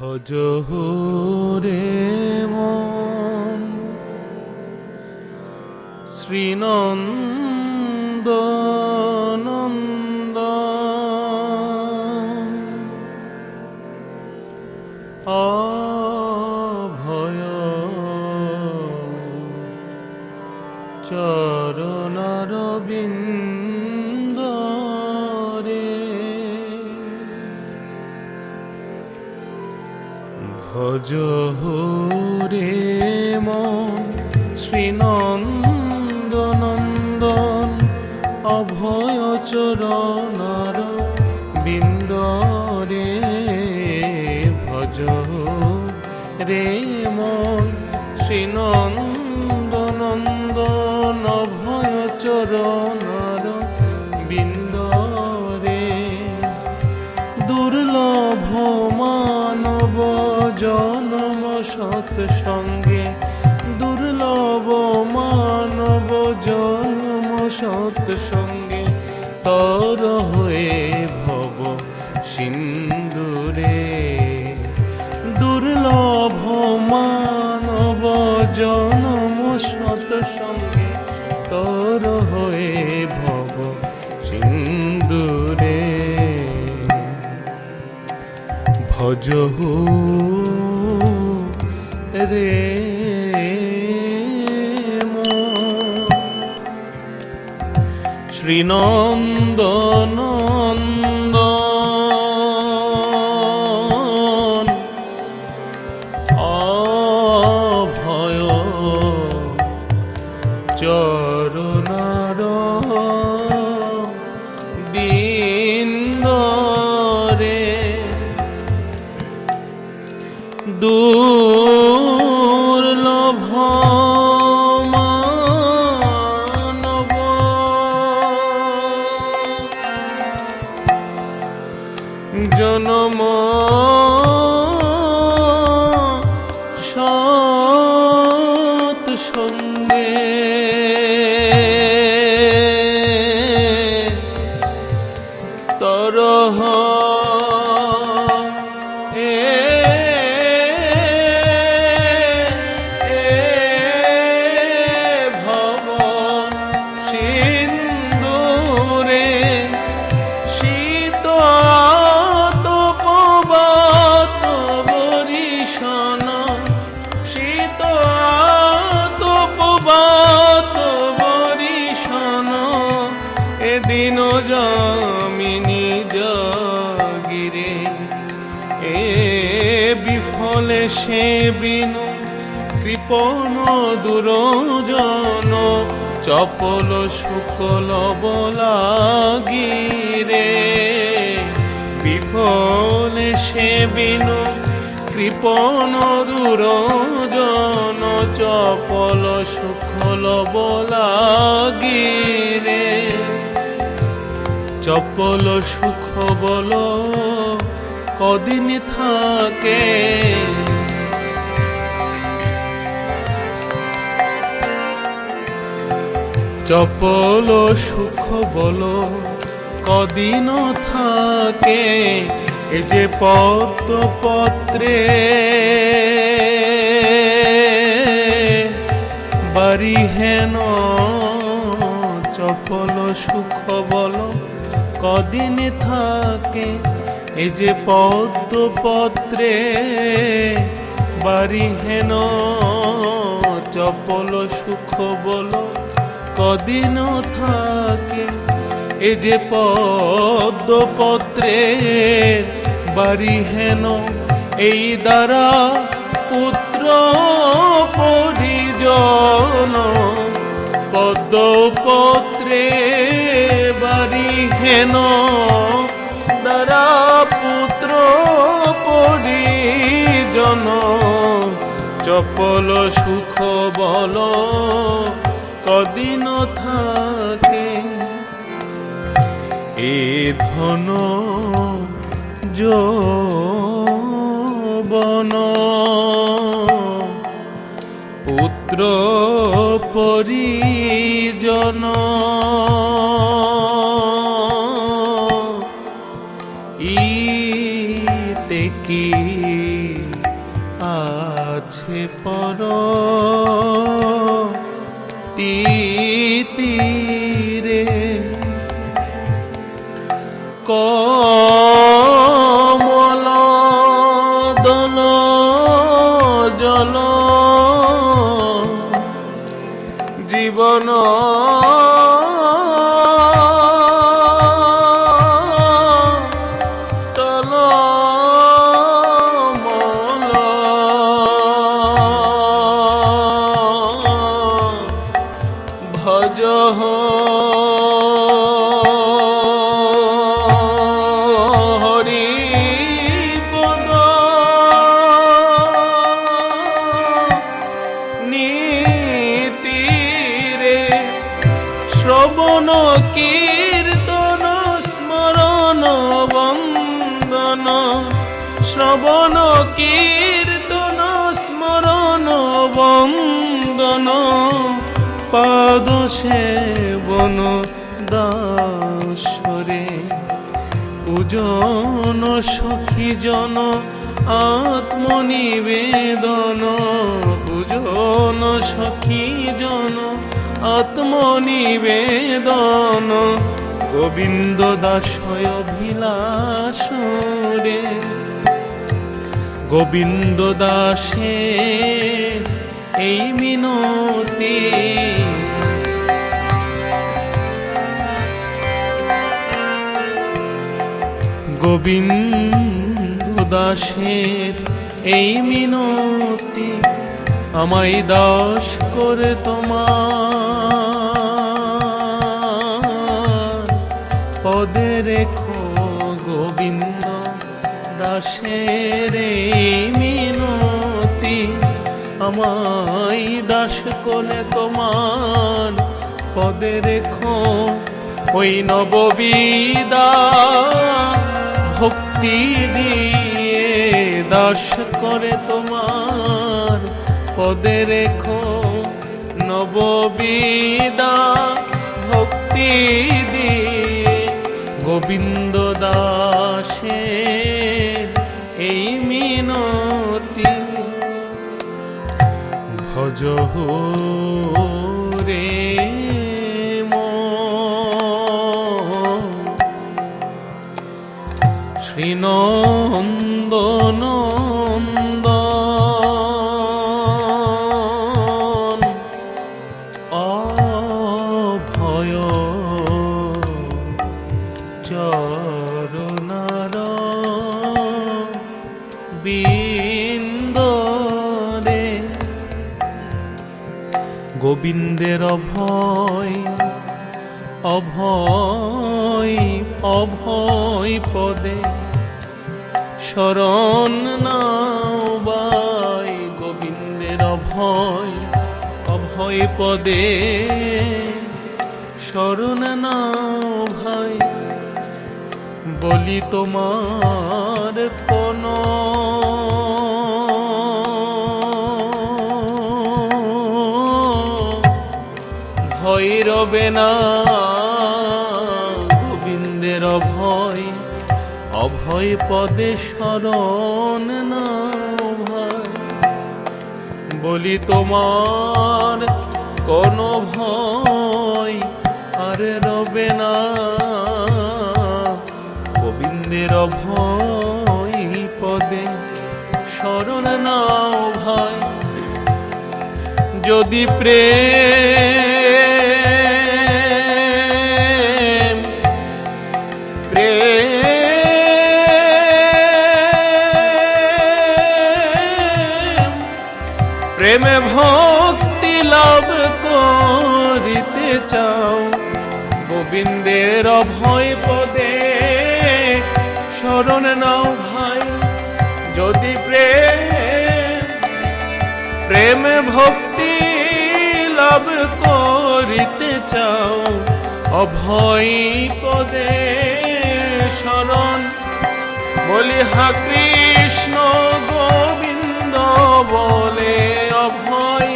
ভজ রে মন। শ্রীনন্দ মন শ্রীনন্দনন্দন, অভয় চরণার বিন্দ রে ভজ। রে মন শ্রীনন্দনন্দন, অভয় চরণার বিন্দ রে দুর্লভ মানব জনম সৎ সৎ সঙ্গে তর হয়ে ভব সিন্দুরে। দুর্লভ মানব জনম সৎ সঙ্গে তর হয়ে ভব সিন্দুরে। ভজ রে শ্রীনন্দনন্দন। অভয় চরণার বিন্দরে দুর্লভ বিফলে সে বিনু, কৃপণ দুরজন, চপল শুকল বলাগিরে বিফলে সে বিনু, কৃপণ দুরজন, চপল শুকল বলাগিরে চপল সুখ বল কদিন থাকে। চপল সুখ বল, কদিন থাকে। এ যে পদ্ম পত্রে বাড়ি হেন, চপল সুখ বল, কদিন থাকে। এ যে পদ্ম পত্রে বাড়ি হেন, চপল সুখ বল, কদিন থাকে। এ যে পদ্ম পত্রে বাড়ি হেন, এই দ্বারা পুত্র পরিজন পদ্মপত্রে বাড়ি হেন। চপল সুখ বল কদিন থাকে। এ ধন যৌবন। পুত্র পরিজন। তীরে। কমল দন জল। জীবন শ্রবণ কীর্তন স্মরণ, বন্দন। শ্রবণ, কীর্তন, স্মরণ, বন্দন। পাদ সেবন দাসরে। পূজন সখী জন, আত্মনিবেদন। পূজন সখী জন আত্মনিবেদন। গোবিন্দ দাসয় অভিলাষ রে। গোবিন্দ দাসে এই মিনতি। গোবিন্দ দাসের এই মিনতি আমায় দাস করে তোমার। দাসের মিনতি, আমায় দাস করে তোমার পদে রেখো। ওই নববিদা ভক্তি দিয়ে দাস করে তোমার পদে রেখো। নববিদা ভক্তি দিয়ে গোবিন্দ দাসের এই মিনতি। ভজ রে। শ্রীনন্দনন্দন। অভয়। চরণার গোবিন্দের অভয় অভয় অভয় পদে। শরণ নাওবাই গোবিন্দের অভয় অভয় পদে। শরণ নাও ভাই, বলি তোমার কোন ভয় রবে না। গোবিন্দের অভয় অভয় পদে শরণ না ভাই। বলি তোমার কোন ভয় আর রবে না। গোবিন্দের ভয় পদে শরণ নাও ভাই। যদি প্রেম প্রেমে ভক্তি লাভ করিতে চাও। গোবিন্দের অভয় পদে শরণ নাও ভাই, যদি প্রেম প্রেমে ভক্তি লাভ করিতে চাও, অভয় পদে শরণ বলি হা কৃষ্ণ গোবিন্দ বলে, অভয়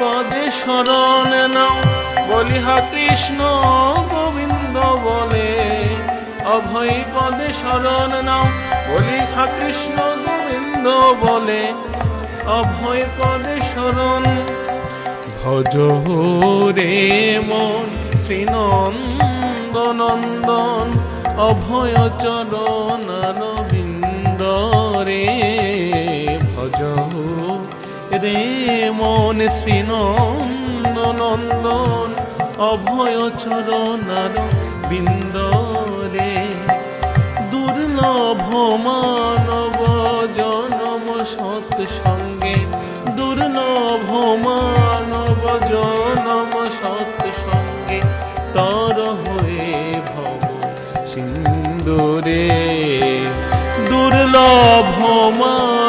পদে শরণ নাও। বলি, হা কৃষ্ণ গোবিন্দ বলে, অভয় পদে শরণ নাও। বলি, হা কৃষ্ণ গোবিন্দ বলে, অভয় পদে শরণ। ভজ রে মন শ্রীনন্দনন্দন, অভয় চরণ রবীন্দ রে। রে মন শ্রীনন্দনন্দন, অভয় চরণ বিন্দ রে দুর্লভ মানব জনম সৎ সঙ্গে দুর্লভ মানব জনম সৎ সঙ্গে তর হয়ে ভব সিন্দুরে দুর্লভ মানব